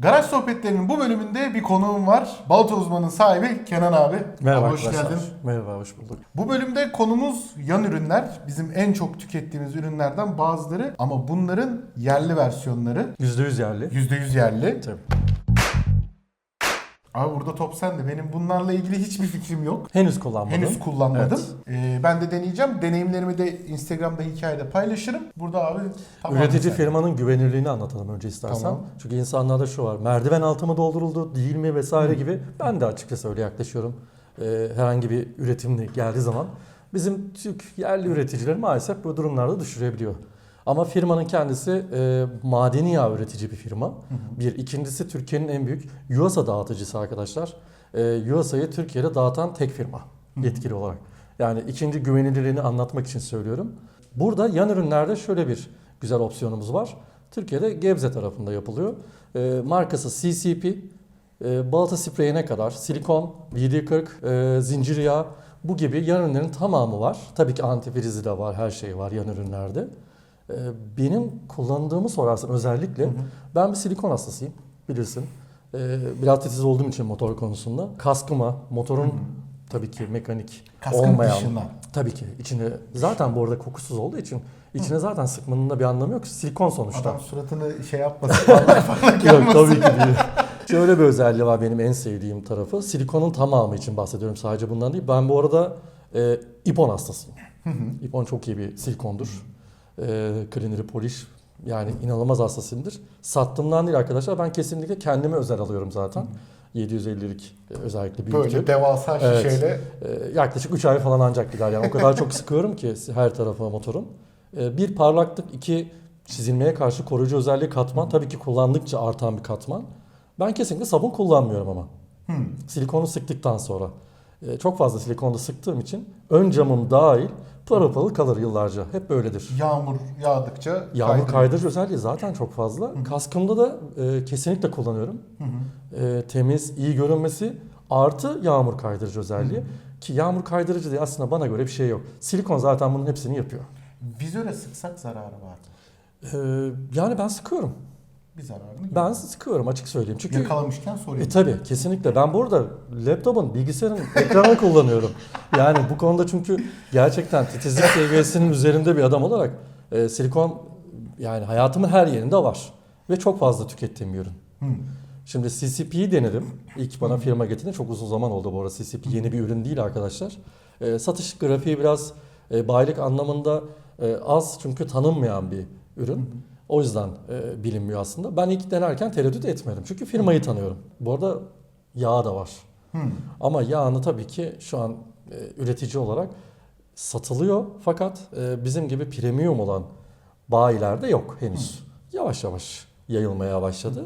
Garaj sohbetlerinin bu bölümünde bir konuğum var. Balta uzmanının sahibi Kenan abi. Merhaba Abi hoş arkadaşlar. geldin. Merhaba, hoş bulduk. Bu bölümde konumuz yan ürünler. Bizim en çok tükettiğimiz ürünlerden bazıları ama bunların yerli versiyonları. %100 yerli. %100 yerli. Tabii. Abi burada top sende. Benim bunlarla ilgili hiçbir fikrim yok. Henüz kullanmadım. Henüz kullanmadım. Ee, ben de deneyeceğim. Deneyimlerimi de Instagram'da hikayede paylaşırım. Burada abi tamamen Üretici sen. firmanın güvenirliğini anlatalım önce istersen. Tamam. Çünkü insanlarda şu var. Merdiven altı mı dolduruldu, değil mi vesaire gibi. Ben de açıkçası öyle yaklaşıyorum. Ee, herhangi bir üretimle geldiği zaman bizim Türk yerli üreticiler maalesef bu durumlarda düşürebiliyor. Ama firmanın kendisi e, madeni yağ üretici bir firma. Bir. ikincisi Türkiye'nin en büyük Yuasa dağıtıcısı arkadaşlar. E, Yuasa'yı Türkiye'de dağıtan tek firma yetkili olarak. Yani ikinci güvenilirliğini anlatmak için söylüyorum. Burada yan ürünlerde şöyle bir güzel opsiyonumuz var. Türkiye'de Gebze tarafında yapılıyor. E, markası CCP, e, balata spreyine kadar silikon, VD40, e, zincir yağı bu gibi yan ürünlerin tamamı var. Tabii ki antifrizi de var, her şey var yan ürünlerde. E, benim kullandığımı sorarsan özellikle ben bir silikon hastasıyım bilirsin. E, biraz titiz olduğum için motor konusunda. Kaskıma, motorun tabii ki mekanik Kaskın olmayan. dışına. Tabii ki içine zaten bu arada kokusuz olduğu için içine zaten sıkmanın da bir anlamı yok. Silikon sonuçta. Adam suratını şey yapmasın. Yok tabii ki değil. Şöyle bir özelliği var benim en sevdiğim tarafı. Silikonun tamamı için bahsediyorum sadece bundan değil. Ben bu arada e, ipon hastasıyım. ipon çok iyi bir silikondur. E, cleaner polish yani inanılmaz hastasıyımdır. Sattığımdan değil arkadaşlar ben kesinlikle kendime özel alıyorum zaten. 750'lik e, özellikle büyük Böyle devasa Evet. şişeyle. E, yaklaşık 3 ay falan ancak gider yani. O kadar çok sıkıyorum ki her tarafa motorun. E, bir parlaklık, iki çizilmeye karşı koruyucu özelliği katman. Tabii ki kullandıkça artan bir katman. Ben kesinlikle sabun kullanmıyorum ama. Hmm. Silikonu sıktıktan sonra. E, çok fazla silikonda sıktığım için ön camım dahil pırıl pırıl kalır yıllarca. Hep böyledir. Yağmur yağdıkça Yağmur kaydırıcı özelliği zaten çok fazla. Kaskımda da e, kesinlikle kullanıyorum. Hı hı. E, temiz, iyi görünmesi artı yağmur kaydırıcı özelliği. Ki yağmur kaydırıcı diye aslında bana göre bir şey yok. Silikon zaten bunun hepsini yapıyor. Vizöre sıksak zararı var mı? E, yani ben sıkıyorum. Bir zararını Ben sıkıyorum açık söyleyeyim. Çünkü yakalamışken sorayım. E tabi kesinlikle. Ben bu arada laptopun, bilgisayarın ekranını kullanıyorum. Yani bu konuda çünkü gerçekten titizlik seviyesinin üzerinde bir adam olarak e, silikon yani hayatımın her yerinde var. Ve çok fazla tükettiğim bir ürün. Hı. Şimdi CCP'yi denedim. İlk bana firma getirdi. Çok uzun zaman oldu bu arada. CCP yeni bir ürün değil arkadaşlar. E, satış grafiği biraz e, bayilik anlamında e, az çünkü tanınmayan bir ürün. O yüzden e, bilinmiyor aslında. Ben ilk denerken tereddüt etmedim. Çünkü firmayı tanıyorum. Bu arada yağ da var. Hı. Ama yağını tabii ki şu an e, üretici olarak satılıyor. Fakat e, bizim gibi premium olan bayilerde yok henüz. Yavaş yavaş yayılmaya başladı.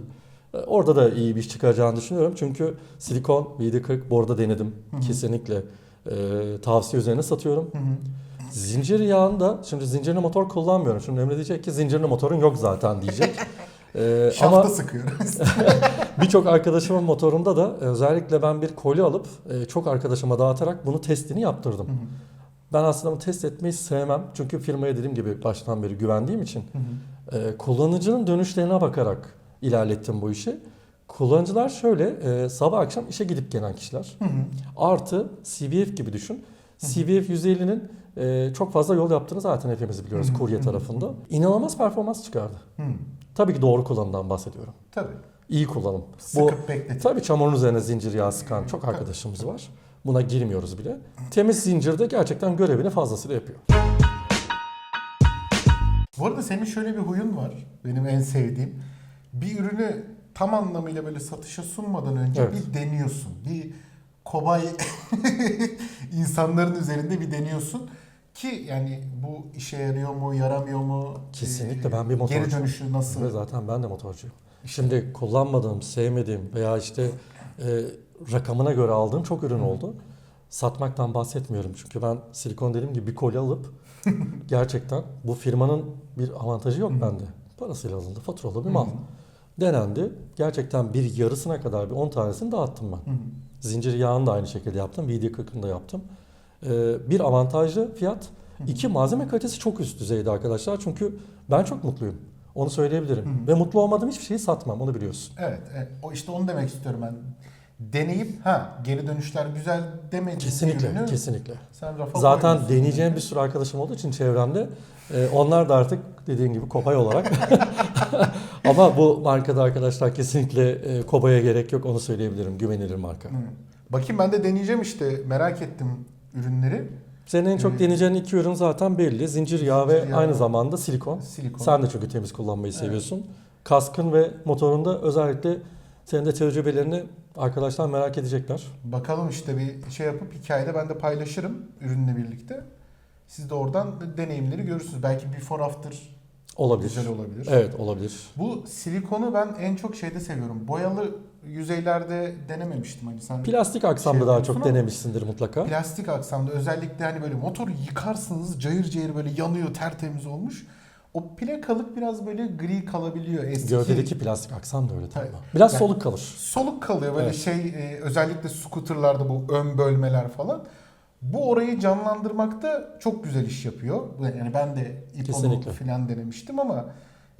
E, Orada da iyi bir iş çıkaracağını düşünüyorum. Çünkü silikon VD40 bu arada denedim. Kesinlikle e, tavsiye üzerine satıyorum. Hı. Zincir yağında, şimdi zincirli motor kullanmıyorum. Şimdi Emre diyecek ki zincirli motorun yok zaten diyecek. Ee, Şafta ama sıkıyoruz. birçok arkadaşımın motorunda da özellikle ben bir koli alıp e, çok arkadaşıma dağıtarak bunu testini yaptırdım. Hı hı. Ben aslında bunu test etmeyi sevmem. Çünkü firmaya dediğim gibi baştan beri güvendiğim için Hı hı. e, kullanıcının dönüşlerine bakarak ilerlettim bu işi. Kullanıcılar şöyle e, sabah akşam işe gidip gelen kişiler. Hı hı. Artı CBF gibi düşün. CBF 150'nin e, çok fazla yol yaptığını zaten hepimiz biliyoruz Hı hı. kurye hı. tarafında. İnanılmaz performans çıkardı. Hı. Tabii ki doğru kullanımdan bahsediyorum. Tabii. İyi kullanım. Bu Sıkıp bekletip. tabii çamurun üzerine zincir yağı sıkan çok arkadaşımız var. Buna girmiyoruz bile. Temiz zincirde gerçekten görevini fazlasıyla yapıyor. Bu arada senin şöyle bir huyun var. Benim en sevdiğim. Bir ürünü tam anlamıyla böyle satışa sunmadan önce Evet. bir deniyorsun. Bir kobay insanların üzerinde bir deniyorsun. Ki yani bu işe yarıyor mu, yaramıyor mu? Kesinlikle Ee, ben bir Geri motorcuyum. dönüşü nasıl? Ve zaten ben de motorcuyum. Şimdi kullanmadığım, sevmediğim veya işte e, rakamına göre aldığım çok ürün oldu. Satmaktan bahsetmiyorum çünkü ben silikon dediğim gibi bir koli alıp gerçekten bu firmanın bir avantajı yok bende. Parasıyla alındı, faturalı bir mal. Denendi. Gerçekten bir yarısına kadar bir 10 tanesini dağıttım ben. Zincir yağını da aynı şekilde yaptım. VD40'ını da yaptım. Ee, bir avantajlı fiyat. iki malzeme kalitesi çok üst düzeyde arkadaşlar. Çünkü ben çok mutluyum. Onu söyleyebilirim. Hı. Ve mutlu olmadığım hiçbir şeyi satmam onu biliyorsun. Evet, e, o işte onu demek istiyorum ben. Deneyip ha geri dönüşler güzel demediğin Kesinlikle, ürünü kesinlikle. sen rafa Zaten koymuyorsun. deneyeceğim bir sürü arkadaşım olduğu için çevremde e, onlar da artık dediğin gibi kobay olarak. Ama bu markada arkadaşlar kesinlikle e, kobaya gerek yok onu söyleyebilirim. Güvenilir marka. Hı. Bakayım ben de deneyeceğim işte merak ettim ürünleri. Senin en çok Evet. deneyeceğin iki ürün zaten belli. Zincir yağı ve Zincir yağı. aynı zamanda silikon. Silikon. Sen de çünkü temiz kullanmayı Evet. seviyorsun. Kaskın ve motorunda özellikle senin de tecrübelerini arkadaşlar merak edecekler. Bakalım işte bir şey yapıp hikayede ben de paylaşırım ürünle birlikte. Siz de oradan deneyimleri görürsünüz. Belki before after Olabilir. güzel olabilir. Evet olabilir. Bu silikonu ben en çok şeyde seviyorum. Boyalı yüzeylerde denememiştim hani sen. Plastik aksamda Şey daha yapıyorsun çok denemişsindir mutlaka. Plastik aksamda özellikle hani böyle motoru yıkarsınız cayır cayır böyle yanıyor tertemiz olmuş. O plakalık biraz böyle gri kalabiliyor eski. Gövdedeki plastik aksam da öyle tabii. Biraz Yani- soluk kalır. soluk kalıyor böyle Evet. şey e, özellikle scooterlarda bu ön bölmeler falan. Bu orayı canlandırmakta çok güzel iş yapıyor. Yani ben de iponu falan denemiştim ama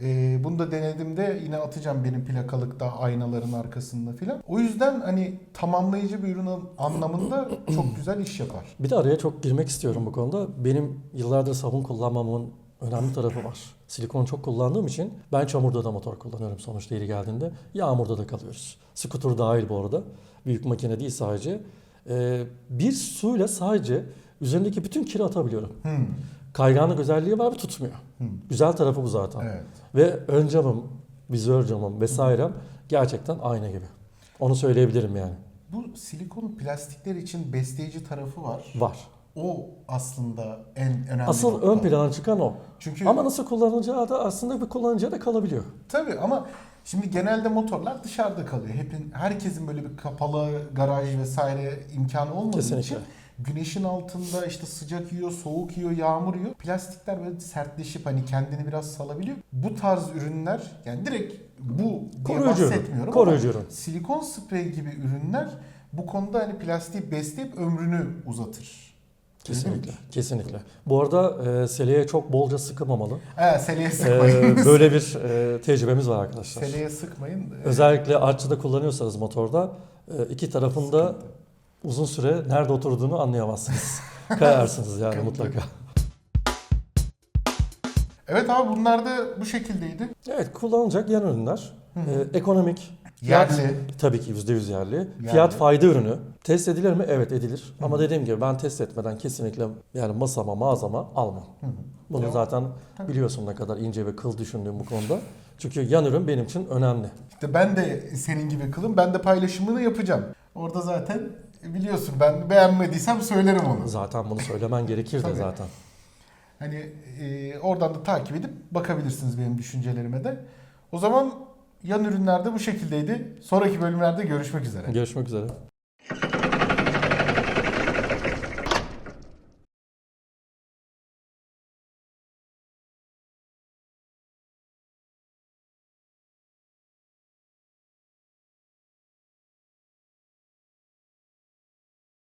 e, bunu da denediğimde yine atacağım benim plakalıkta aynaların arkasında falan. O yüzden hani tamamlayıcı bir ürün anlamında çok güzel iş yapar. Bir de araya çok girmek istiyorum bu konuda. Benim yıllardır sabun kullanmamın önemli tarafı var. Silikon çok kullandığım için ben çamurda da motor kullanıyorum sonuçta yeri geldiğinde. Yağmurda da kalıyoruz. Scooter dahil bu arada. Büyük makine değil sadece. Ee, bir suyla sadece üzerindeki bütün kiri atabiliyorum. Hmm. Kayganlık özelliği var tutmuyor. Hmm. Güzel tarafı bu zaten. Evet. Ve ön camım, vizör camım vesairem gerçekten ayna gibi. Onu söyleyebilirim yani. Bu silikon plastikler için besleyici tarafı var. Var. O aslında en önemli Asıl nokta. ön plana çıkan o. Çünkü Ama nasıl kullanılacağı da aslında bir kullanıcıya da kalabiliyor. Tabii ama şimdi genelde motorlar dışarıda kalıyor. Hepin, herkesin böyle bir kapalı garaj vesaire imkanı olmadığı Kesinlikle. için güneşin altında işte sıcak yiyor, soğuk yiyor, yağmur yiyor. Plastikler böyle sertleşip hani kendini biraz salabiliyor. Bu tarz ürünler yani direkt bu diye Koruyucu bahsetmiyorum Koruyucu ama ürün. silikon sprey gibi ürünler bu konuda hani plastiği besleyip ömrünü uzatır. Kesinlikle. Kesinlikle. Bu arada e, seleye çok bolca sıkılmamalı. He, seleye E, sıkmayın. böyle bir e, tecrübemiz var arkadaşlar. seleye sıkmayın. Özellikle artçıda kullanıyorsanız motorda e, iki tarafında Sıkıntı. Uzun süre nerede oturduğunu anlayamazsınız. Kayarsınız yani mutlaka. Evet abi bunlar da bu şekildeydi. Evet kullanılacak yan ürünler. Hı hı. E, ekonomik. Fiyat- Yerli. Tabii ki %100 yerli. Fiyat fayda ürünü. Test edilir mi? Evet edilir. Hı. Ama dediğim gibi ben test etmeden kesinlikle yani masama mağazama almam. Hı hı. Bunu Tamam. zaten Tabii. biliyorsun ne kadar ince ve kıl düşündüğüm bu konuda. Çünkü yan ürün benim için önemli. İşte ben de senin gibi kılım. Ben de paylaşımını yapacağım. Orada zaten biliyorsun ben beğenmediysem söylerim onu. Zaten bunu söylemen gerekir de zaten. Hani e, oradan da takip edip bakabilirsiniz benim düşüncelerime de. O zaman yan ürünler de bu şekildeydi. Sonraki bölümlerde görüşmek üzere. Görüşmek üzere.